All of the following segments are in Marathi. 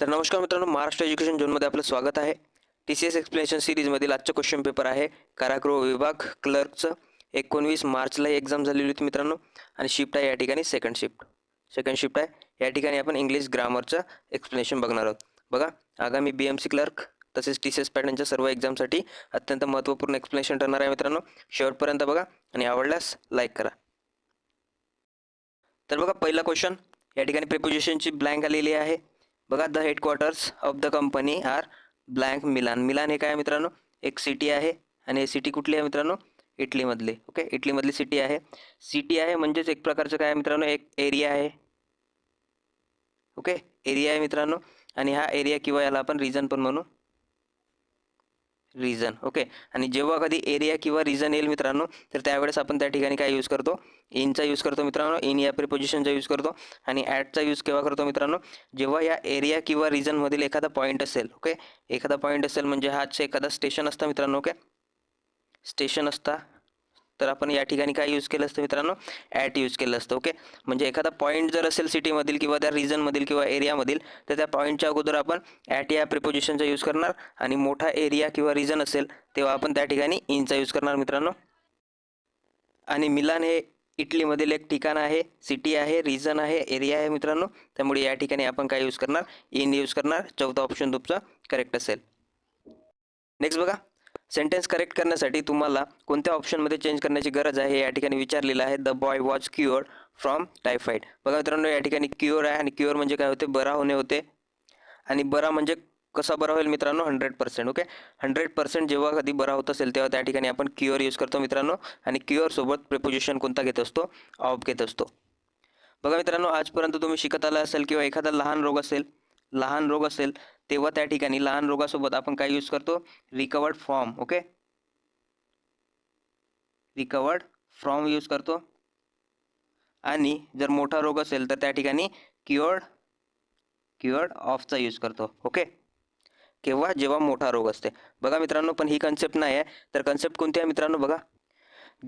तर नमस्कार मित्रांनो महाराष्ट्र एज्युकेशन झोनमध्ये आपलं स्वागत आहे. टी सी एस एक्सप्लेनेशन सिरीजमधील आजचं क्वेश्चन पेपर आहे. कारागृह विभाग क्लर्कचं एकोणवीस मार्चला ही एक्झाम झालेली होती मित्रांनो. आणि शिफ्ट आहे या ठिकाणी सेकंड शिफ्ट सेकंड शिफ्ट आहे. या ठिकाणी आपण इंग्लिश ग्रामरचं एक्सप्लेनेशन बघणार आहोत. बघा आगामी बी एम सी क्लर्क तसेच टी सी एस पॅटर्नच्या सर्व एक्झामसाठी अत्यंत महत्त्वपूर्ण एक्सप्लेनेशन ठरणार आहे मित्रांनो. शेवटपर्यंत बघा आणि आवडल्यास लाईक करा. तर बघा पहिला क्वेश्चन या ठिकाणी प्रिपोजिशनची ब्लँक आलेली आहे. बघा the headquarters of the company are blank Milan Milan हे काय मित्रांनो? एक सिटी आहे आणि हे सिटी कुठली आहे मित्रांनो? इटलीमधली. ओके इटलीमधली सिटी आहे. सिटी आहे म्हणजेच एक प्रकारचं काय आहे मित्रांनो? एक एरिया आहे. ओके एरिया आहे मित्रांनो. आणि हा एरिया किंवा याला आपण रिजन पण म्हणू रिजन ओके आणि जेव्हा कधी एरिया किंवा रिजन येईल मित्रांनो तर त्यावेळेस आपण त्या ठिकाणी काय यूज करतो? इनचा यूज करतो मित्रांनो इन या प्रिपोजिशनचा यूज करतो आणि ॲटचा यूज केव्हा करतो मित्रांनो? जेव्हा या एरिया किंवा रिजनमधील एखादा पॉईंट असेल ओके एखादा पॉईंट असेल म्हणजे हाच एखादा स्टेशन असतं मित्रांनो ओके स्टेशन असता तर आपण या ठिकाणी काय यूज केलं असतं मित्रांनो? ॲट यूज केलं असतं ओके म्हणजे एखादा पॉईंट जर असेल सिटीमधील किंवा त्या रिजनमधील किंवा एरियामधील तर त्या पॉईंटच्या अगोदर आपण ॲट या प्रिपोजिशनचा यूज करणार आणि मोठा एरिया किंवा रिजन असेल तेव्हा आपण त्या ठिकाणी इनचा यूज करणार मित्रांनो. आणि मिलान हे इटलीमधील एक ठिकाण आहे सिटी आहे रिजन आहे एरिया आहे मित्रांनो. त्यामुळे या ठिकाणी आपण काय यूज करणार? इन यूज करणार. चौथा ऑप्शन तुमचा करेक्ट असेल. नेक्स्ट बघा. सेंटेन्स करेक्ट करण्यासाठी तुम्हाला कोणत्या ऑप्शनमध्ये चेंज करण्याची गरज आहे या ठिकाणी विचारलेलं आहे. The boy was cure from typhoid बघा मित्रांनो या ठिकाणी क्युअर आहे आणि क्युअर म्हणजे काय होते? बरा होणे होते. आणि बरा म्हणजे कसा बरा होईल मित्रांनो? Hundred percent okay hundred percent जेव्हा कधी बरा होत असेल तेव्हा त्या ठिकाणी आपण क्युअर यूज करतो मित्रांनो. आणि क्युअरसोबत प्रिपोजिशन कोणता घेत असतो? ऑफ घेत असतो. बघा मित्रांनो आजपर्यंत तुम्ही शिकत आला असेल किंवा एखादा लहान रोग असेल लहान रोग असेल तेव्हा त्या ठिकाणी लहान रोगासोबत आपण काय यूज करतो? Recovered form okay recovered from use करतो. आणि जर मोठा रोग असेल तर त्या ठिकाणी क्युअर्ड क्युअर्ड ऑफचा यूज करतो ओके केव्हा? जेव्हा मोठा रोग असते. बघा मित्रांनो पण ही कन्सेप्ट नाही आहे तर कन्सेप्ट कोणती आहे मित्रांनो? बघा.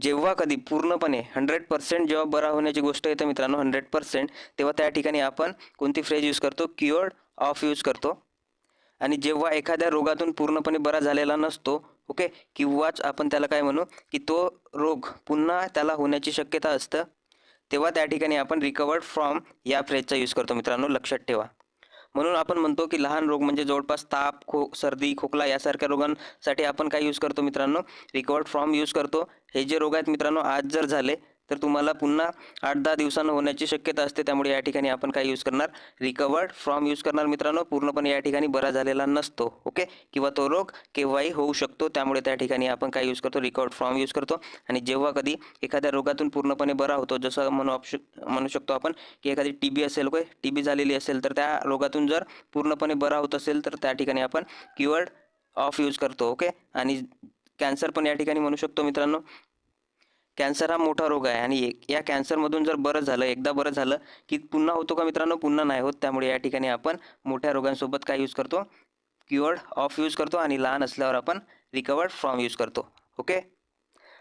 जेव्हा कधी पूर्णपणे हंड्रेड पर्सेंट जेव्हा बरा होण्याची गोष्ट येते मित्रांनो हंड्रेड पर्सेंट तेव्हा त्या ठिकाणी आपण कोणती फ्रेज यूज करतो? क्युअर्ड ऑफ यूज करतो. आणि जेव्हा एखाद्या रोगातून पूर्णपणे बरा झालेला नसतो ओके किंवाच आपण त्याला काय म्हणू की तो रोग पुन्हा त्याला होण्याची शक्यता असतं तेव्हा त्या ठिकाणी आपण रिकवर्ड फ्रॉम या फ्रेजचा यूज करतो. मित्रांनो लक्षात ठेवा. म्हणून आपण म्हणतो की लहान रोग म्हणजे जवळपास ताप खो सर्दी खोकला यासारख्या रोगांसाठी आपण काय यूज करतो मित्रांनो? रिकवर्ड फ्रॉम यूज करतो. हे जे रोग आहेत मित्रांनो आज जर झाले तर तुम्हाला पुन्हा आठ दहा दिवसांना होण्याची शक्यता असते. त्यामुळे या ठिकाणी आपण काय यूज करणार. रिकवर्ड फ्रॉम यूज करणार मित्रांनो. पूर्णपणे या ठिकाणी बरा झालेला नसतो. ओके किंवा तो रोग केव्हाही होऊ शकतो. त्यामुळे त्या ठिकाणी आपण काय यूज करतो. रिकवर्ड फ्रॉम यूज करतो. आणि जेव्हा कधी एखाद्या रोगातून पूर्णपणे बरा होतो. जसं म्हणू ऑप्शन म्हणू शकतो आपण की एखादी टी बी असेल ओके टी बी झालेली असेल तर त्या रोगातून जर पूर्णपणे बरा होत असेल तर त्या ठिकाणी आपण क्युअर्ड ऑफ यूज करतो. ओके आणि कॅन्सर पण या ठिकाणी म्हणू शकतो मित्रांनो. कॅन्सर हा मोठा रोग आहे. आणि एक- या कॅन्सरमधून जर बरं झालं एकदा बरं झालं की पुन्हा होतो का मित्रांनो? पुन्हा नाही होत. त्यामुळे या ठिकाणी आपण मोठ्या रोगांसोबत काय यूज करतो? क्युअर्ड ऑफ यूज करतो आणि लहान असल्यावर आपण रिकवर्ड फ्रॉम यूज करतो. ओके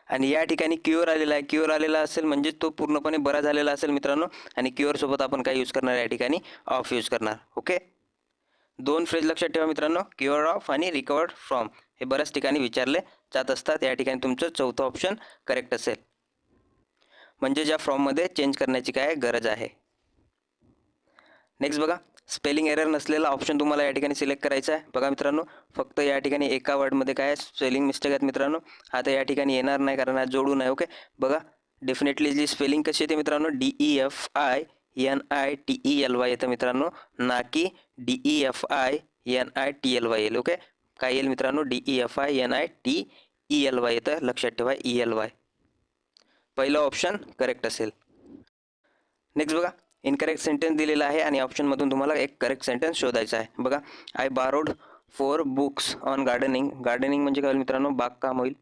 आणि या ठिकाणी क्युअर आलेला आहे. क्युअर आलेला असेल म्हणजे तो पूर्णपणे बरा झालेला असेल मित्रांनो. आणि क्युअरसोबत आपण काय यूज करणार? या ठिकाणी ऑफ यूज करणार. ओके दोन फ्रेज लक्षात ठेवा मित्रांनो. क्युअर ऑफ आणि रिकवर्ड फ्रॉम हे बऱ्याच ठिकाणी विचारले जात असतात. या ठिकाणी तुमचं चौथं ऑप्शन करेक्ट असेल. म्हणजे ज्या फॉर्ममध्ये चेंज करण्याची काय गरज आहे? नेक्स्ट बघा स्पेलिंग एरर नसलेला ऑप्शन तुम्हाला या ठिकाणी सिलेक्ट करायचा आहे. बघा मित्रांनो फक्त या ठिकाणी एका वर्डमध्ये काय स्पेलिंग मिस्टेक आहेत मित्रांनो. आता या ठिकाणी येणार नाही कारण हा जोडून आहे ओके बघा डेफिनेटली जी स्पेलिंग कशी येते मित्रांनो? D E F I N I T E L Y येतं मित्रांनो. ना की D E F I N I T L Y येईल ओके काय येईल मित्रांनो? D E F I N I T E L Y येतं लक्षात ठेवा ई एल वाय पहिलं ऑप्शन करेक्ट असेल. नेक्स्ट बघा इनकरेक्ट सेंटेन्स दिलेला आहे आणि ऑप्शनमधून तुम्हाला एक करेक्ट सेंटेन्स शोधायचा आहे. बघा I borrowed four books on gardening gardening म्हणजे काय होईल मित्रांनो? बागकाम होईल.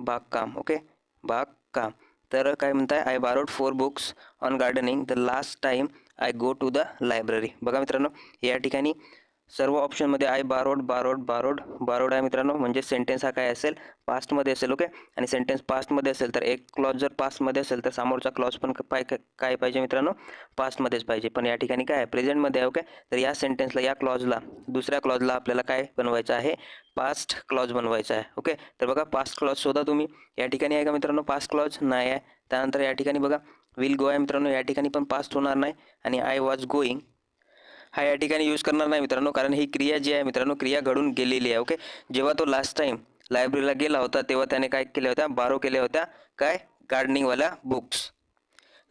बागकाम ओके बागकाम. तर काय म्हणताय? I borrowed four books on gardening the last time I go to the library बघा मित्रांनो या ठिकाणी सर्व ऑप्शनमध्ये I borrowed borrowed borrowed borrowed आहे मित्रांनो म्हणजे सेंटेन्स हा काय असेल? पास्टमध्ये असेल ओके आणि सेंटेन्स पास्टमध्ये असेल तर एक क्लॉज जर पास्टमध्ये असेल तर समोरचा क्लॉज पण पाय काय पाहिजे मित्रांनो? पास्टमध्येच पाहिजे. पण या ठिकाणी काय आहे? प्रेझेंटमध्ये आहे ओके तर या सेंटेन्सला या क्लॉजला दुसऱ्या क्लॉजला आपल्याला काय बनवायचं आहे? पास्ट क्लॉज बनवायचा आहे ओके तर बघा पास्ट क्लॉज शोधा तुम्ही. या ठिकाणी आहे का मित्रांनो? पास्ट क्लॉज नाही आहे. त्यानंतर या ठिकाणी बघा विल गो आहे मित्रांनो. या ठिकाणी पण पास्ट होणार नाही. आणि आय वॉज गोईंग हा या ठिकाणी यूज करणार नाही मित्रांनो कारण ही क्रिया जी आहे मित्रांनो क्रिया घडून गेलेली आहे ओके जेव्हा तो लास्ट टाइम लायब्ररीला गेला होता तेव्हा त्याने काय केल्या होत्या? बारो केल्या होत्या काय? गार्डनिंगवाल्या बुक्स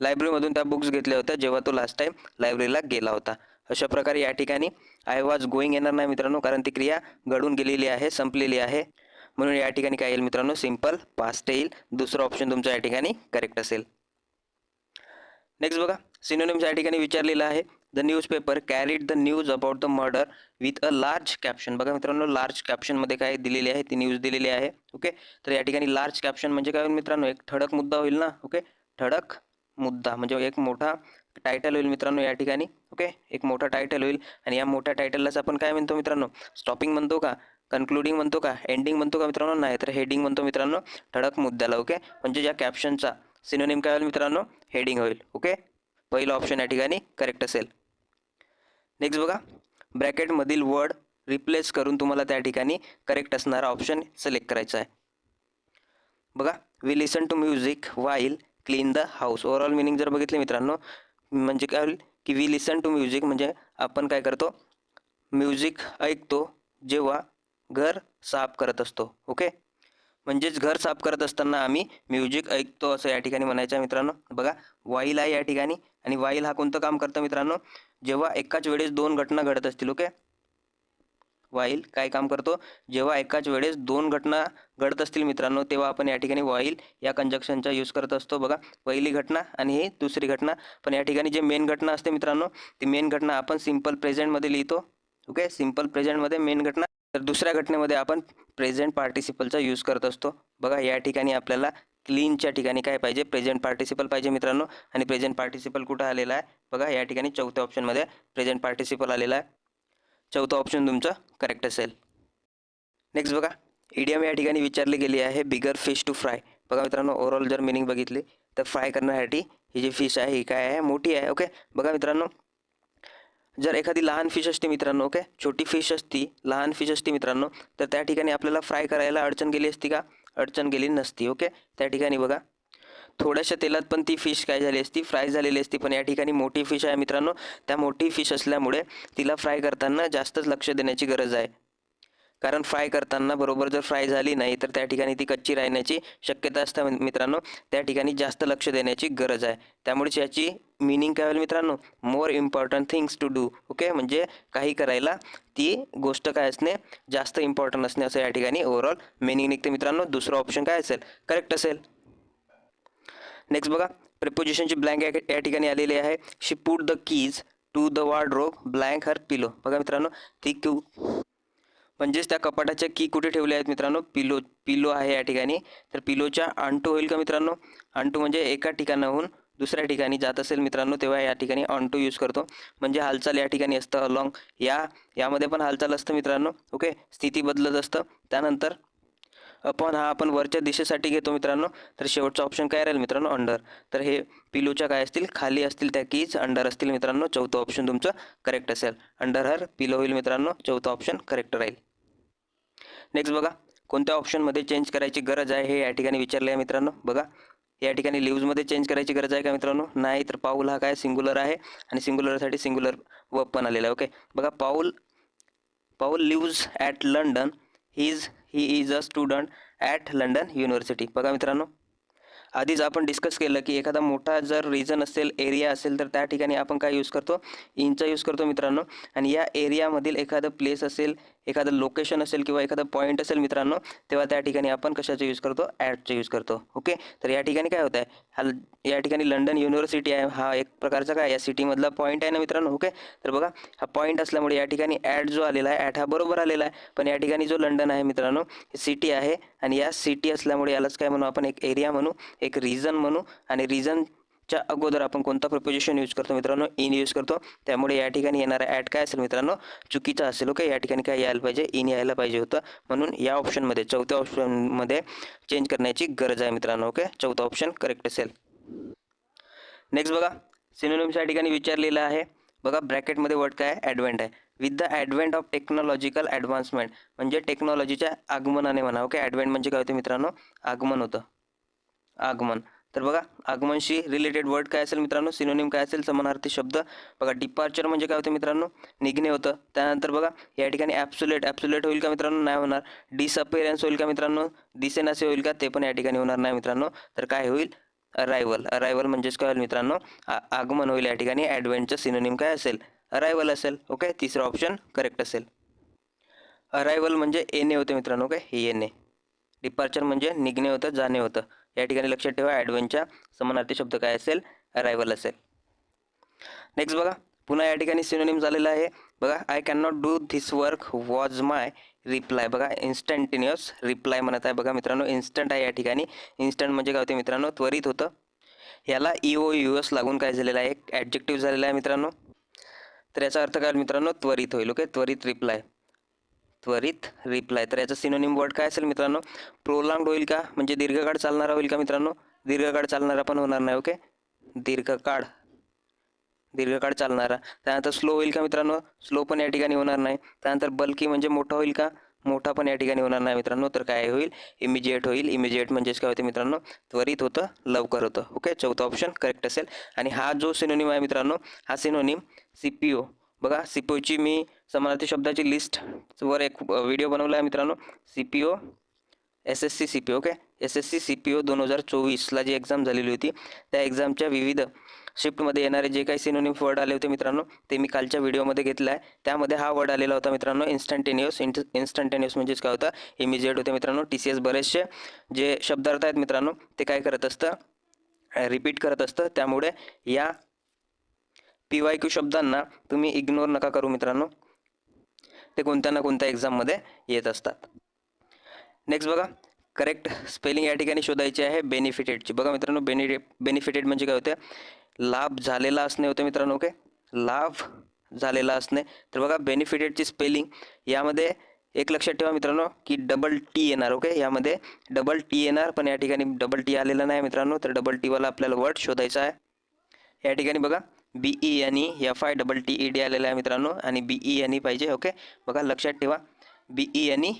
लायब्ररीमधून त्या बुक्स घेतल्या होत्या जेव्हा तो लास्ट टाइम लायब्ररीला गेला होता. अशा प्रकारे या ठिकाणी आय वॉज गोईंग येणार नाही मित्रांनो कारण ती क्रिया घडून गेलेली आहे संपलेली आहे. म्हणून या ठिकाणी काय येईल मित्रांनो सिंपल पास्ट येईल. दुसरं ऑप्शन तुमचा या ठिकाणी करेक्ट असेल. नेक्स्ट बघा सिनोनिम्स या ठिकाणी विचारलेलं आहे. The newspaper carried the news about the murder with a large caption बघा मित्रांनो लार्ज कॅप्शनमध्ये काय दिलेली आहे? ती न्यूज दिलेली आहे. ओके तर या ठिकाणी लार्ज कॅप्शन म्हणजे काय होईल मित्रांनो? एक ठळक मुद्दा होईल ना? ओके ठळक मुद्दा म्हणजे एक मोठा टायटल होईल मित्रांनो या ठिकाणी. ओके एक मोठा टायटल होईल. आणि या मोठ्या टायटललाच आपण काय म्हणतो मित्रांनो? स्टॉपिंग म्हणतो का? कन्क्लुडिंग म्हणतो का? एंडिंग म्हणतो का मित्रांनो? नाही तर हेडिंग म्हणतो मित्रांनो ठळक मुद्द्याला. ओके म्हणजे या कॅप्शनचा सिनोनिम काय होईल मित्रांनो? हेडिंग होईल. ओके पहिलं ऑप्शन या ठिकाणी करेक्ट असेल. नेक्स्ट बघा. ब्रॅकेटमधील वर्ड रिप्लेस करून तुम्हाला त्या ठिकाणी करेक्ट असणारा ऑप्शन सिलेक्ट करायचा आहे. बघा. We listen to music while clean the house overall meaning जर बघितले मित्रांनो म्हणजे काय होईल की वी लिसन टू म्युझिक म्हणजे आपण काय करतो? म्युझिक ऐकतो जेव्हा घर साफ करत असतो. ओके म्हणजेच घर साफ करत असताना आम्ही म्युझिक ऐकतो असं या ठिकाणी म्हणायचं आहे मित्रांनो. बघा वाईल आहे या ठिकाणी आणि वाईल हा कोणतं काम करतं मित्रांनो? जेव्हा एकाच वेळेस दोन घटना घडत असतील ओके? वाईल काय काम करतो? जेव्हा एकाच वेळेस दोन घटना घडत असतील मित्रांनो तेव्हा आपण या ठिकाणी वाईल या कंजक्शनचा यूज करत असतो. बघा पहिली घटना आणि ही दुसरी घटना. पण या ठिकाणी जे मेन घटना असते मित्रांनो ती मेन घटना आपण सिंपल प्रेझेंटमध्ये लिहितो. ओके? सिंपल प्रेझेंटमध्ये मेन घटना तर दुसऱ्या घटनेमध्ये आपण प्रेझेंट पार्टिसिपलचा यूज करत असतो. बघा या ठिकाणी आपल्याला क्लीनच्या ठिकाणी काय पाहिजे? प्रेझेंट पार्टिसिपल पाहिजे मित्रांनो. आणि प्रेझेंट पार्टिसिपल कुठं आलेला आहे? बघा या ठिकाणी चौथ्या ऑप्शनमध्ये प्रेझेंट पार्टिसिपल आलेला आहे. चौथं ऑप्शन तुमचं करेक्ट असेल. नेक्स्ट बघा इडियम या ठिकाणी विचारली गेली आहे बिगर फिश टू फ्राय बघा मित्रांनो ओव्हरऑल जर मिनिंग बघितली तर फ्राय करण्यासाठी ही जी फिश आहे ही काय आहे? मोठी आहे ओके बघा मित्रांनो जर एखादी लहान फिश असते मित्रांनो ओके छोटी फिश असती लहान फिश असती मित्रांनो तर त्या ठिकाणी आपल्याला फ्राय करायला अडचण गेली असती का? अडचण गेली नसती ओके त्या ठिकाणी बघा. थोड्याशा तेलात पण ती फिश काय झाली असती फ्राय झालेली असती पण या ठिकाणी मोठी फिश आहे मित्रांनो. त्या मोठी फिश असल्यामुळे तिला फ्राय करताना जास्तच लक्ष देण्याची गरज आहे. कारण फ्राय करताना बरोबर जर फ्राय झाली नाही तर त्या ठिकाणी ती कच्ची राहण्याची शक्यता असते मित्रांनो. त्या ठिकाणी जास्त लक्ष देण्याची गरज आहे. त्यामुळेच याची मिनिंग काय होईल मित्रांनो? More important things to do okay म्हणजे काही करायला ती गोष्ट काय असणे जास्त इम्पॉर्टंट असणे असं या ठिकाणी ओव्हरऑल मिनिंग निघते मित्रांनो. दुसरं ऑप्शन काय असेल? करेक्ट असेल. नेक्स्ट बघा. प्रिपोजिशनची ब्लँक या ठिकाणी आलेली आहे. She put the keys to the wardrobe blank her pillow बघा मित्रांनो. ती क्यू म्हणजेच त्या कपाटाच्या की कुठे ठेवल्या आहेत मित्रांनो? पिलो पिलो आहे या ठिकाणी. तर पिलोच्या अंटू होईल का मित्रांनो? अंटू म्हणजे एका ठिकाणाहून दुसऱ्या ठिकाणी जात असेल मित्रांनो तेव्हा या ठिकाणी अंटू यूज करतो. म्हणजे हालचाल या ठिकाणी असतं अलॉंग या यामध्ये पण हालचाल असतं मित्रांनो. ओके? स्थिती बदलत असतं. त्यानंतर अपॉन हा आपण वरच्या दिशेसाठी घेतो मित्रांनो. तर शेवटचा ऑप्शन काय राहील मित्रांनो? अंडर तर हे पिलोच्या काय असतील? खाली असतील त्या कीज अंडर असतील मित्रांनो. चौथं ऑप्शन तुमचं करेक्ट असेल. अंडर हर पिलो होईल मित्रांनो. चौथं ऑप्शन करेक्ट राहील. नेक्स्ट बघा कोणत्या ऑप्शनमध्ये चेंज करायची गरज आहे हे या ठिकाणी विचारलं आहे मित्रांनो. बघा या ठिकाणी लिव्जमध्ये चेंज करायची गरज आहे का मित्रांनो? नाही तर पाऊल हा काय सिंग्युलर आहे आणि सिंग्युलरसाठी सिंग्युलर व पण आलेला आहे ओके बघा Paul Paul lives at London he is he is a student at London university बघा मित्रांनो आधीच आपण डिस्कस केलं की एखादा मोठा जर रिजन असेल एरिया असेल तर त्या ठिकाणी आपण काय यूज करतो? इंचा यूज करतो मित्रांनो. आणि या एरियामधील एखादं प्लेस असेल एखादं लोकेशन असेल किंवा एखादं पॉईंट असेल मित्रांनो तेव्हा त्या ठिकाणी आपण कशाचा यूज करतो? ॲडचा यूज करतो. ओके तर या ठिकाणी काय होतं आहे हा या ठिकाणी लंडन युनिव्हर्सिटी आहे. हा एक प्रकारचा काय? या सिटीमधला पॉईंट आहे ना मित्रांनो? ओके तर बघा हा पॉईंट असल्यामुळे या ठिकाणी ॲड जो आलेला आहे ॲड हा बरोबर आलेला आहे. पण या ठिकाणी जो लंडन आहे मित्रांनो सिटी आहे. आणि या सिटी असल्यामुळे यालाच काय म्हणू आपण? एक एरिया म्हणू एक रिजन म्हणू. आणि रिजनच्या अगोदर आपण कोणता प्रपोजिशन यूज करतो मित्रांनो? इन यूज करतो. त्यामुळे या ठिकाणी येणारा ॲट काय असेल मित्रांनो? चुकीचा असेल ओके या ठिकाणी काय यायला पाहिजे? इन यायला पाहिजे होतं. म्हणून या ऑप्शनमध्ये चौथ्या ऑप्शनमध्ये चेंज करण्याची गरज आहे मित्रांनो ओके चौथा ऑप्शन करेक्ट असेल. नेक्स्ट बघा सिनोनिम्स या ठिकाणी विचारलेलं आहे. बघा ब्रॅकेटमध्ये वर्ड काय? आहे ॲडव्हेंट आहे. With the advent of technological advancement म्हणजे टेक्नॉलॉजीच्या आगमनाने म्हणा. ओके ॲडव्हेंट म्हणजे काय होते मित्रांनो? आगमन होतं. आगमन. तर बघा आगमनशी रिलेटेड वर्ड काय असेल मित्रांनो? सिनोनिम काय असेल? समानार्थी शब्द. बघा डिपार्चर म्हणजे काय होतं मित्रांनो? निघणे होतं. त्यानंतर बघा या ठिकाणी ॲप्सुलेट ॲप्सुलेट होईल का मित्रांनो? नाही होणार. डिसअपिअरन्स होईल का मित्रांनो? दिसेनासे होईल का? ते पण या ठिकाणी होणार नाही मित्रांनो. तर काय होईल? अरायवल अरायवल म्हणजेच काय होईल मित्रांनो? आगमन होईल या ठिकाणी. ॲडव्हेंटचं सिनोनिम काय असेल? अरायवल असेल ओके तिसरं ऑप्शन करेक्ट असेल. अरायवल म्हणजे येणे होते मित्रांनो ओके हे येणे. डिपार्चर म्हणजे निघणे होतं जाणे होतं. या ठिकाणी लक्षात ठेवा ॲडव्हेंटच्या समानार्थी शब्द काय असेल? अरायवल असेल. नेक्स्ट बघा पुन्हा या ठिकाणी सिनोनिम झालेला आहे. बघा I can not do this work was my reply बघा इन्स्टंटेनियस रिप्लाय म्हणत आहे बघा मित्रांनो. इन्स्टंट आहे या ठिकाणी. इन्स्टंट म्हणजे काय होते मित्रांनो? त्वरित होतं. याला ई ओ यू एस लागून काय झालेलं आहे? एक ॲडजेक्टिव्ह झालेला आहे मित्रांनो. तर याचा अर्थ काय मित्रांनो? त्वरित होईल ओके त्वरित रिप्लाय त्वरित रिप्लाय तर याचा सिनोनिम वर्ड काय असेल मित्रांनो? प्रोलांग होईल का? म्हणजे दीर्घकाळ चालणारा होईल का मित्रांनो? दीर्घकाळ चालणारा पण होणार नाही ओके दीर्घकाळ. दीर्घकाळ चालणारा. त्यानंतर स्लो होईल का मित्रांनो? स्लो पण या ठिकाणी होणार नाही. त्यानंतर बल्की म्हणजे मोठा होईल का? मोठा पण या ठिकाणी होणार नाही मित्रांनो तर काय होईल? इमिजिएट होईल. इमिजिएट म्हणजेच काय होते मित्रांनो? त्वरित होतं लवकर होतं. ओके चौथा ऑप्शन करेक्ट असेल. आणि हा जो सिनोनिम आहे मित्रांनो हा सिनोनिम सी पी ओ बघा सी पी ओची मी समानार्थी शब्दाची लिस्ट वर एक व्हिडिओ बनवला आहे मित्रांनो. C P O S S C C P okay S S C C P O दोन हजार चोवीसला जी एक्झाम झालेली होती त्या एक्झामच्या विविध शिफ्टमध्ये येणारे जे काही सिनोनिम वर्ड आले होते मित्रांनो ते मी कालच्या व्हिडिओमध्ये घेतला आहे त्यामध्ये हा वर्ड आलेला होता मित्रांनो इन्स्टंटेनियस इंट इन्स्टंटेनियस म्हणजेच काय होता? इमिजिएट होते मित्रांनो टी सी एस बरेचसे जे शब्दार्थ आहेत मित्रांनो ते काय करत असतं? रिपीट करत असतं. त्यामुळे या पी वाय क्यू शब्दांना तुम्ही इग्नोर नका करू मित्रांनो. ते कोणत्या ना कोणत्या एक्झाममध्ये येत असतात. नेक्स्ट बघा करेक्ट स्पेलिंग या ठिकाणी शोधायची आहे बेनिफिटेडची. बघा मित्रांनो बेनि बेनिफिटेड म्हणजे काय होतं? लाभ झालेला असणे होते मित्रांनो ओके? लाभ झालेला असणे. तर बघा बेनिफिटेडची स्पेलिंग यामध्ये एक लक्षात ठेवा मित्रांनो की डबल टी येणार ओके? यामध्ये डबल टी येणार पण या ठिकाणी डबल टी आलेला नाही मित्रांनो. तर डबल टीवाला आपल्याला वर्ड शोधायचा आहे. या ठिकाणी बघा बी ई आणि F I double T E D आलेला आहे मित्रांनो आणि बी ई आणि पाहिजे ओके? बघा लक्षात ठेवा. बी ई आणि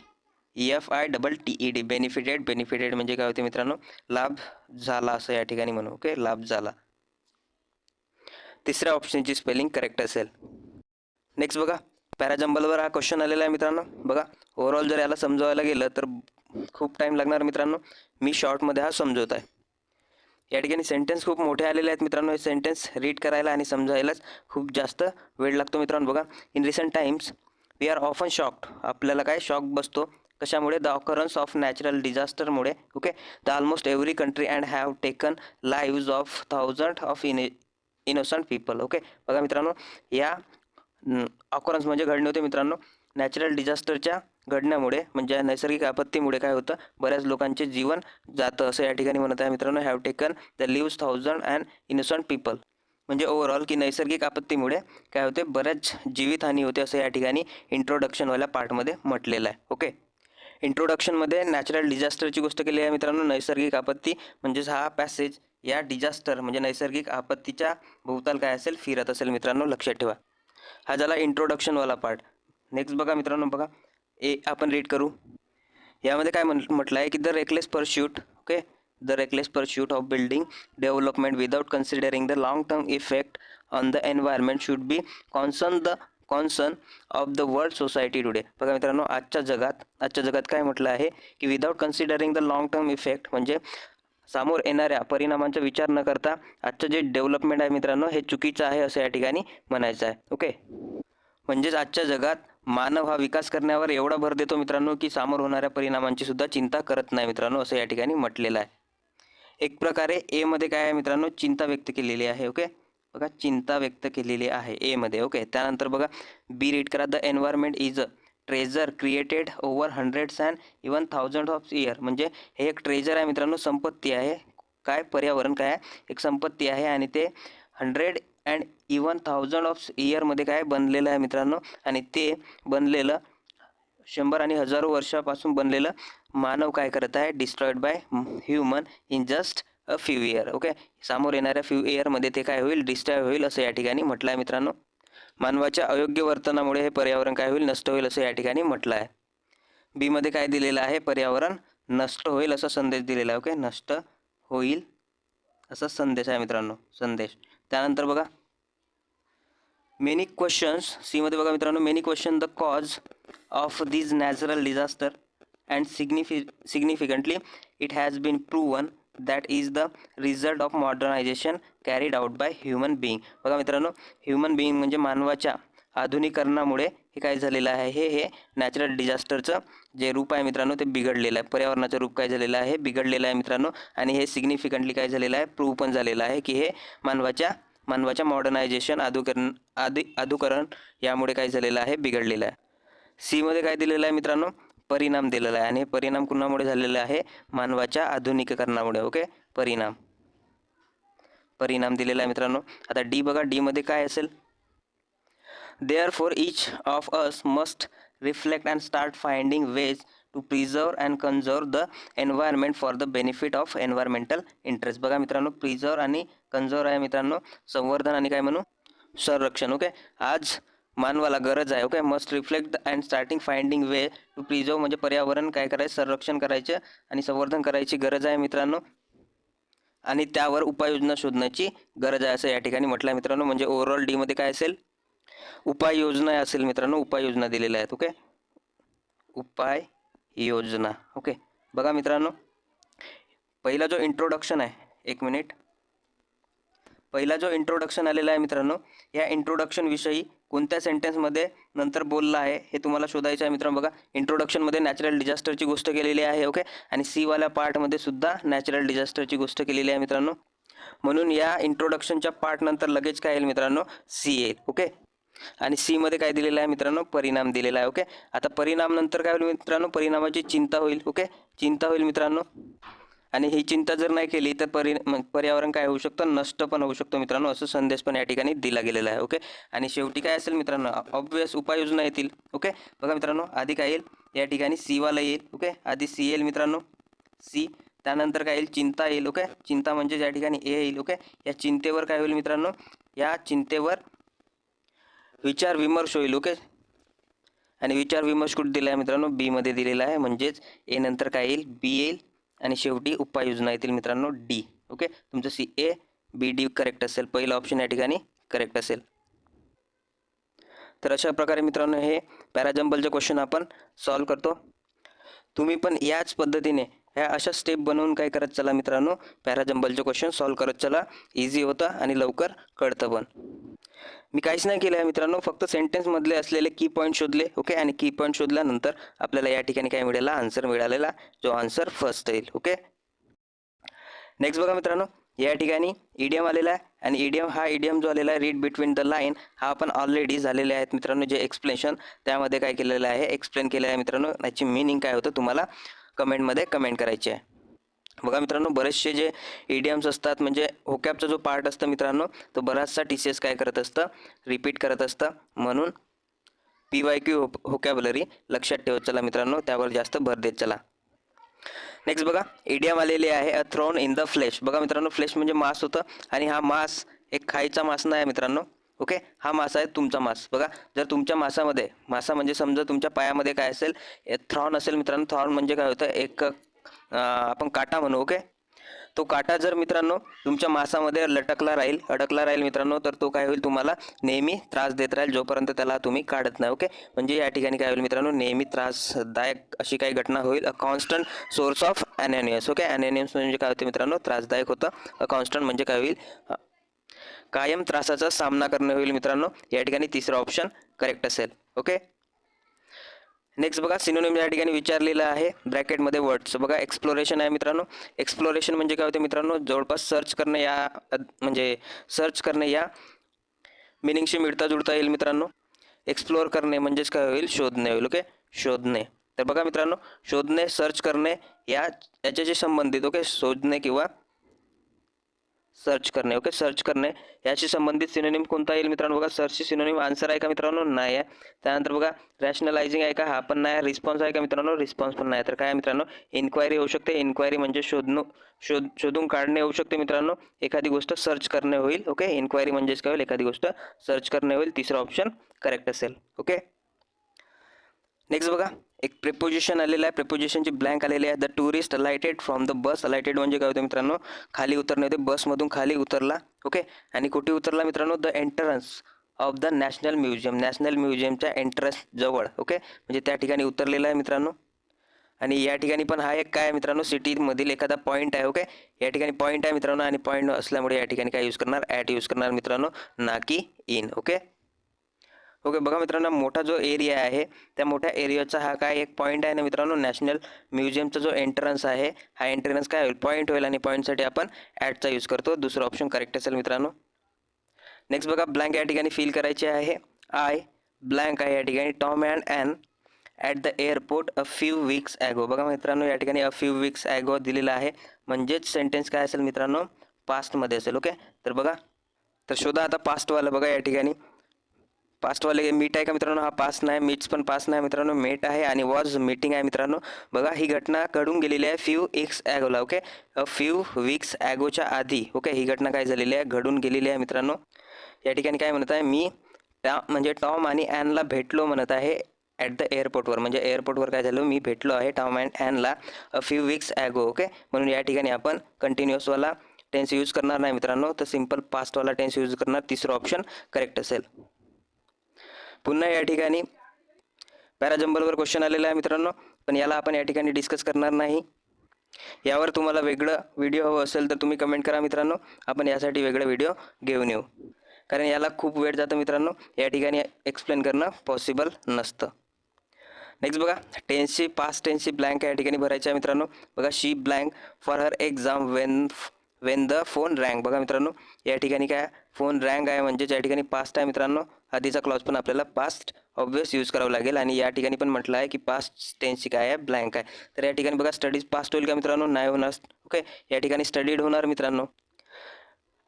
F I double T E D benefited benefited म्हणजे काय होते मित्रांनो? लाभ झाला असं या ठिकाणी म्हणू ओके लाभ झाला. तिसऱ्या ऑप्शनची स्पेलिंग करेक्ट असेल. नेक्स्ट बघा पॅराजंबलवर हा क्वेश्चन आलेला आहे मित्रांनो. बघा ओव्हरऑल जर याला समजवायला गेलं तर खूप टाईम लागणार मित्रांनो. मी शॉर्टमध्ये हा समजवत आहे. या ठिकाणी सेंटेन्स खूप मोठे आलेले आहेत मित्रांनो. हे सेंटेन्स रीड करायला आणि समजायलाच खूप जास्त वेळ लागतो मित्रांनो. बघा in recent times we are often shocked आपल्याला काय शॉक बसतो? कशामुळे? The occurrence of natural डिझास्टरमुळे okay the almost every country and have taken lives of thousand of in innocent people okay बघा मित्रांनो या ऑकरन्स म्हणजे घडणे होते मित्रांनो. नॅचरल डिझास्टरच्या घडण्यामुळे म्हणजे नैसर्गिक आपत्तीमुळे काय होतं? बऱ्याच लोकांचे जीवन जातं असं या ठिकाणी म्हणत आहे मित्रांनो. Have taken the lives thousand and innocent people म्हणजे ओव्हरऑल की नैसर्गिक आपत्तीमुळे काय होते? बऱ्याच जीवितहानी होते असं या ठिकाणी इंट्रोडक्शनवाल्या पार्टमध्ये म्हटलेलं आहे. ओके इंट्रोडक्शनमध्ये नॅचरल डिझास्टरची गोष्ट केली आहे मित्रांनो नैसर्गिक आपत्ती. म्हणजेच हा पॅसेज या डिझास्टर म्हणजे नैसर्गिक आपत्तीच्या भोवताल काय असेल? फिरत असेल मित्रांनो लक्षात ठेवा. हा झाला इंट्रोडक्शनवाला पार्ट नेक्स्ट बघा मित्रांनो बघा. ए आपण रीड करू. यामध्ये काय म्हण म्हटलं आहे की the reckless pursuit okay the reckless pursuit of building development without considering the long term effect on the environment should be concern the concern of the world society today बघा मित्रांनो आजच्या जगात आजच्या जगात काय म्हटलं आहे की without considering the long term effect म्हणजे समोर येणाऱ्या परिणामांचा विचार न करता आजचं जे डेव्हलपमेंट आहे मित्रांनो हे चुकीचं आहे असं या ठिकाणी म्हणायचं आहे. ओके? म्हणजेच आजच्या जगात मानव हा विकास करण्यावर एवढा भर देतो मित्रांनो की समोर होणाऱ्या परिणामांची सुद्धा चिंता करत नाही मित्रांनो असं या ठिकाणी म्हटलेलं आहे. एक प्रकारे एमध्ये काय आहे मित्रांनो चिंता व्यक्त केलेली आहे. ओके? बघा चिंता व्यक्त केलेली आहे एमध्ये ओके त्यानंतर बघा बी रीड करा. The environment is a treasure created over hundreds and even thousand of year म्हणजे हे एक ट्रेझर आहे मित्रांनो संपत्ती आहे. काय? पर्यावरण काय? आहे एक संपत्ती आहे आणि ते hundred and even thousand of इयरमध्ये काय? बनलेलं आहे मित्रांनो. आणि ते बनलेलं शंभर आणि हजारो वर्षापासून बनलेलं मानव काय करत आहे? Destroyed by human in just a few year okay समोर येणाऱ्या फ्यू इयरमध्ये ते काय होईल? डिस्ट्रॉय होईल असं या ठिकाणी म्हटलं आहे मित्रांनो. मानवाच्या अयोग्य वर्तनामुळे हे पर्यावरण काय होईल? नष्ट होईल असं या ठिकाणी म्हटलं आहे बीमध्ये काय दिलेलं आहे? पर्यावरण नष्ट होईल असा संदेश दिलेला आहे ओके नष्ट होईल असा संदेश आहे मित्रांनो संदेश. त्यानंतर बघा. मेनी क्वेश्चन्स सीमध्ये बघा मित्रांनो many question the cause of these natural disaster and signifi significantly it has been proven that is the result of modernisation carried out by human being बघा मित्रांनो ह्युमन बिईंग म्हणजे मानवाच्या आधुनिकरणामुळे हे काय झालेलं आहे? हे हे नॅचरल डिझास्टरचं जे रूप आहे मित्रांनो ते बिघडलेलं आहे. पर्यावरणाचं रूप काय झालेलं आहे? बिघडलेलं आहे मित्रांनो. आणि हे सिग्निफिकंटली काय झालेलं आहे? प्रूव्ह पण झालेलं आहे की हे मानवाच्या मानवाच्या मॉडर्नायझेशन आधुकरण आधी आधुकरण यामुळे काय झालेलं आहे? बिघडलेलं आहे. सीमध्ये काय दिलेलं आहे मित्रांनो? परिणाम दिलेला आहे आणि हे परिणाम कुणामुळे झालेला आहे? मानवाच्या आधुनिकीकरणामुळे ओके परिणाम. परिणाम दिलेला आहे मित्रांनो. आता डी बघा डीमध्ये काय असेल? There for each of us must reflect and start finding ways to preserve and conserve the environment for the benefit of environmental interest बघा मित्रांनो प्रिझर्व आणि कन्झर्व आहे मित्रांनो. संवर्धन आणि काय म्हणू? संरक्षण ओके आज मानवाला गरज आहे. Okay must reflect and starting finding way to preserve म्हणजे पर्यावरण काय करायचं? संरक्षण करायचं आणि संवर्धन करायची गरज आहे मित्रांनो. आणि त्यावर उपाययोजना शोधण्याची गरज आहे असं या ठिकाणी म्हटलं आहे मित्रांनो. म्हणजे ओव्हरऑल डीमध्ये काय असेल? उपाययोजना असेल मित्रांनो. उपाययोजना दिलेल्या आहेत. ओके उपाय योजना ओके बघा मित्रांनो. पहिला जो इंट्रोडक्शन आहे एक मिनिट पहिला जो इंट्रोडक्शन आलेला आहे मित्रांनो या इंट्रोडक्शनविषयी कोणत्या सेंटेन्समध्ये नंतर बोलला आहे हे तुम्हाला शोधायचं आहे मित्रांनो. बघा इंट्रोडक्शनमध्ये नॅचरल डिझास्टरची गोष्ट केलेली आहे ओके आणि सीवाल्या पार्टमध्ये सुद्धा नॅचरल डिझास्टरची गोष्ट केलेली आहे मित्रांनो. म्हणून या इंट्रोडक्शनच्या पार्टनंतर लगेच काय येईल मित्रांनो? सी येईल ओके आणि सीमध्ये काय दिलेलं आहे मित्रांनो? परिणाम दिलेला आहे ओके आता परिणाम नंतर काय होईल मित्रांनो? परिणामाची चिंता होईल ओके चिंता होईल मित्रांनो. आणि ही चिंता जर नाही केली तर परि पर्यावरण काय होऊ शकतं? नष्ट पण होऊ शकतो मित्रांनो असं संदेश पण या ठिकाणी दिला गेलेला आहे ओके? आणि शेवटी काय असेल मित्रांनो ऑब्वियस उपाययोजना येतील ओके? बघा मित्रांनो आधी काय येईल? या ठिकाणी सीवाला येईल ओके? आधी सी येईल मित्रांनो सी. त्यानंतर काय येईल? चिंता येईल ओके? चिंता म्हणजे या ठिकाणी ए येईल ओके? या चिंतेवर काय होईल मित्रांनो? या चिंतेवर विचार विमर्श होईल ओके? आणि विचार विमर्श कुठे दिला आहे मित्रांनो? बीमध्ये दिलेला आहे म्हणजेच ए नंतर काय येईल? बी येईल आणि शेवटी उपाययोजना येतील मित्रांनो डी ओके तुमचं C A B D correct असेल. पहिलं ऑप्शन या ठिकाणी करेक्ट असेल. तर अशा प्रकारे मित्रांनो हे पॅराजम्बलचे क्वेश्चन आपण सॉल्व करतो. तुम्ही पण याच पद्धतीने ह्या अशा स्टेप बनवून काय करत चला मित्रांनो पॅराजम्बलचे क्वेश्चन सॉल्व करत चला. इझी होतं आणि लवकर कळतं पण. मी काहीच नाही केलं आहे मित्रांनो फक्त सेंटेन्समधले असलेले की पॉईंट शोधले ओके आणि की पॉईंट शोधल्यानंतर आपल्याला या ठिकाणी काय मिळाला आन्सर मिळालेला जो आन्सर फर्स्ट येईल ओके नेक्स्ट बघा मित्रांनो या ठिकाणी इडियम आलेला आहे आणि इडियम हा इडियम जो आलेला आहे रीड बिटवीन द लाईन हा आपण ऑलरेडी झालेले आहेत मित्रांनो जे एक्सप्लेनेशन त्यामध्ये काय केलेलं आहे एक्सप्लेन केलं आहे मित्रांनो याची मिनिंग काय होतं तुम्हाला कमेंटमध्ये कमेंट करायची आहे. बघा मित्रांनो बरेचसे जे ईडीएम्स असतात म्हणजे होकॅपचा जो पार्ट असतं मित्रांनो तो बराचसा टी सी एस काय करत असतं? रिपीट करत असतं. म्हणून पी वाय क्यू होकॅबलरी लक्षात ठेवत चला मित्रांनो त्यावर जास्त भर देत चला. नेक्स्ट बघा ईडीएम आलेली आहे a thorn in the flesh बघा मित्रांनो फ्लेश म्हणजे मांस होतं आणि हा मांस एक खायचा मांस नाही आहे मित्रांनो. ओके हा मासा आहे तुमचा मांस. बघा जर तुमच्या मासामध्ये मासा म्हणजे समजा तुमच्या पायामध्ये काय असेल थ्रॉन असेल मित्रांनो थ्रॉन म्हणजे काय होतं? एक आपण काटा म्हणू ओके? तो काटा जर मित्रांनो तुमच्या मासामध्ये लटकला राहील अडकला राहील मित्रांनो तर तो काय होईल तुम्हाला? नेहमी त्रास देत राहील जोपर्यंत त्याला तुम्ही काढत नाही ओके? म्हणजे या ठिकाणी काय होईल मित्रांनो नेहमी त्रासदायक अशी काही घटना होईल. A constant source of annoyance okay? Annoyance म्हणजे काय होते मित्रांनो? त्रासदायक होतं. अ कॉन्स्टंट म्हणजे काय होईल? कायम त्रासाचा सामना करणे होईल मित्रांनो. या ठिकाणी तिसरा ऑप्शन करेक्ट असेल ओके? नेक्स्ट बघा सिनोनिम या ठिकाणी विचारलेलं आहे. ब्रॅकेटमध्ये वर्ड्स बघा एक्सप्लोरेशन आहे मित्रांनो. एक्सप्लोरेशन म्हणजे काय होते मित्रांनो? जवळपास सर्च करणे या म्हणजे सर्च करणे या मिनिंगशी मिळता जुळता येईल मित्रांनो. एक्सप्लोअर करणे म्हणजेच काय होईल? शोधणे होईल ओके शोधणे. तर बघा मित्रांनो शोधणे सर्च करणे या याच्याशी संबंधित ओके शोधणे किंवा सर्च करणे ओके सर्च करणे. याशी संबंधित सिनोनिम कोणता येईल मित्रांनो? बघा सर्चची सिनोनिम आन्सर आहे का मित्रांनो? नाही आहे. त्यानंतर बघा रॅशनलायझिंग आहे का? हा पण नाही रिस्पॉन्स आहे का मित्रांनो? रिस्पॉन्स पण नाही तर काय मित्रांनो? इन्क्वायरी होऊ शकते. इन्क्वायरी म्हणजे शोधणं शोध शोधून काढणे होऊ शकते मित्रांनो. एखादी गोष्ट सर्च करणे होईल ओके इन्क्वायरी म्हणजेच काय होईल? एखादी गोष्ट सर्च करणे होईल. तिसरा ऑप्शन करेक्ट असेल ओके नेक्स्ट बघा. एक प्रिपोजिशन आलेलं आहे. प्रिपोजिशनची ब्लँक आलेली आहे. The tourist alighted from the bus alighted म्हणजे काय होतं मित्रांनो? खाली उतरणे होते. बसमधून खाली उतरला. ओके आणि कुठे उतरला मित्रांनो? The entrance of the national museum national म्युझियमच्या entrance जवळ. ओके म्हणजे त्या ठिकाणी उतरलेला आहे मित्रांनो. आणि या ठिकाणी पण हा एक काय आहे मित्रांनो? सिटीमधील एखादा पॉईंट आहे. ओके या ठिकाणी पॉईंट आहे मित्रांनो. आणि पॉईंट असल्यामुळे या ठिकाणी काय यूज करणार? ॲट यूज करणार मित्रांनो? ना की इन ओके ओके बघा मित्रांनो मोठा जो एरिया आहे त्या मोठ्या एरियाचा हा काय एक पॉईंट आहे ना मित्रांनो नॅशनल म्युझियमचा जो एंट्रन्स आहे हा एंट्रन्स काय होईल? पॉईंट होईल आणि पॉईंटसाठी आपण ॲडचा यूज करतो. दुसरं ऑप्शन करेक्ट असेल मित्रांनो. नेक्स्ट बघा ब्लँक या ठिकाणी फिल करायचे आहे. आय ब्लँक आहे या ठिकाणी. Tom and Ann at the airport a few weeks ago बघा मित्रांनो या ठिकाणी अ फ्यू वीक्स ॲगो दिलेला आहे. म्हणजेच सेंटेन्स काय असेल मित्रांनो? पास्टमध्ये असेल. ओके? तर बघा तर शोधा आता पास्टवालं बघा या ठिकाणी. पास्टवाले मीट आहे का मित्रांनो? हा पास नाही मीट्स पण पास नाही मित्रांनो मेट आहे आणि वॉज मीटिंग आहे मित्रांनो. बघा ही घटना घडून गेलेली आहे फ्यू एक्स ॲगोला ओके? फ्यू वीक्स ॲगोच्या आधी ओके? ही घटना काय झालेली आहे? घडून गेलेली आहे मित्रांनो. या ठिकाणी काय म्हणत आहे? मी टॉ म्हणजे टॉम आणि ॲनला भेटलो म्हणत आहे ॲट द एअरपोर्टवर म्हणजे एअरपोर्टवर काय झालं? मी भेटलो आहे Tom and ॲनला a few weeks ago okay? म्हणून या ठिकाणी आपण कंटिन्युअसवाला टेन्स यूज करणार नाही मित्रांनो. तर सिंपल पास्टवाला टेन्स यूज करणार तिसरं ऑप्शन करेक्ट असेल. पुन्हा या ठिकाणी पॅराजंबलवर क्वेश्चन आलेला आहे मित्रांनो पण याला आपण या ठिकाणी डिस्कस करणार नाही. यावर तुम्हाला वेगळं व्हिडिओ हवं असेल तर तुम्ही कमेंट करा मित्रांनो आपण यासाठी वेगळं व्हिडिओ घेऊन येऊ. कारण याला खूप वेळ जातं मित्रांनो या ठिकाणी एक्सप्लेन करणं पॉसिबल नसतं. नेक्स्ट बघा टेन्सची पास्ट टेन्सची ब्लँक या ठिकाणी भरायची आहे मित्रांनो. बघा she blank for her exam when when the phone rang बघा मित्रांनो या ठिकाणी काय फोन रँक आहे म्हणजेच या ठिकाणी पास्ट आहे मित्रांनो. आधीचा क्लॉज पण आपल्याला पास्ट ऑब्वियस यूज करावं लागेल. आणि या ठिकाणी पण म्हटलं आहे की पास्ट टेन्सची काय आहे ब्लँक आहे. तर या ठिकाणी बघा स्टडीज पास्ट होईल का मित्रांनो? नाही होणार. ओके या ठिकाणी स्टडीड होणार मित्रांनो.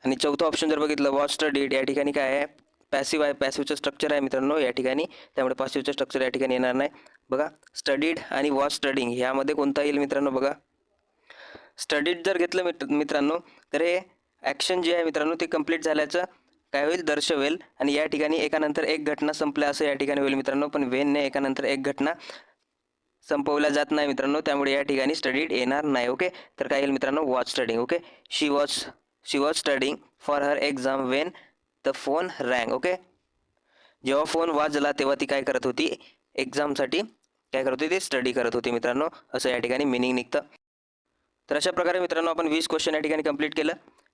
आणि चौथं ऑप्शन जर बघितलं वॉच स्टडीड या ठिकाणी काय आहे? पॅसिव्ह आहे. पॅसिव्हचं स्ट्रक्चर आहे मित्रांनो या ठिकाणी. त्यामुळे पॅसिव्हचं स्ट्रक्चर या ठिकाणी येणार नाही. बघा स्टडीड आणि वॉच स्टडिंग ह्यामध्ये कोणता येईल मित्रांनो बघा? स्टडीड जर घेतलं मित्र मित्रांनो तर हे ॲक्शन जे आहे मित्रांनो ते कंप्लीट झाल्याचं काय होईल दर्शवेल. आणि या ठिकाणी एकानंतर एक घटना संपल्या असं या ठिकाणी होईल मित्रांनो. पण वेनने एकानंतर एक घटना संपवल्या जात नाही मित्रांनो. त्यामुळे या ठिकाणी स्टडीड येणार नाही ओके तर काय येईल मित्रांनो? Watch studying okay she watch she was studying for her exam when the phone rang okay जेव्हा फोन वाजला तेव्हा ती काय करत होती? एक्झामसाठी काय करत होती? ती स्टडी करत होती मित्रांनो. असं या ठिकाणी मिनिंग निघतं. तर अशा प्रकारे मित्रांनो आपण वीस क्वेश्चन या ठिकाणी कंप्लीट केलं.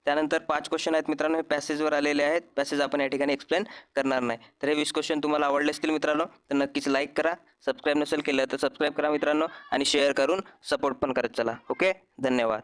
त्यानंतर पाच क्वेश्चन आहेत मित्रांनो हे पॅसेजवर आलेले आहेत. पॅसेज आपण या ठिकाणी एक्सप्लेन करणार नाही. तर हे वीस क्वेश्चन तुम्हाला आवडले असतील मित्रांनो तर नक्कीच लाईक करा. सबस्क्राईब नसेल केलं तर सबस्क्राईब करा मित्रांनो आणि शेअर करून सपोर्ट पण करत चला. ओके धन्यवाद.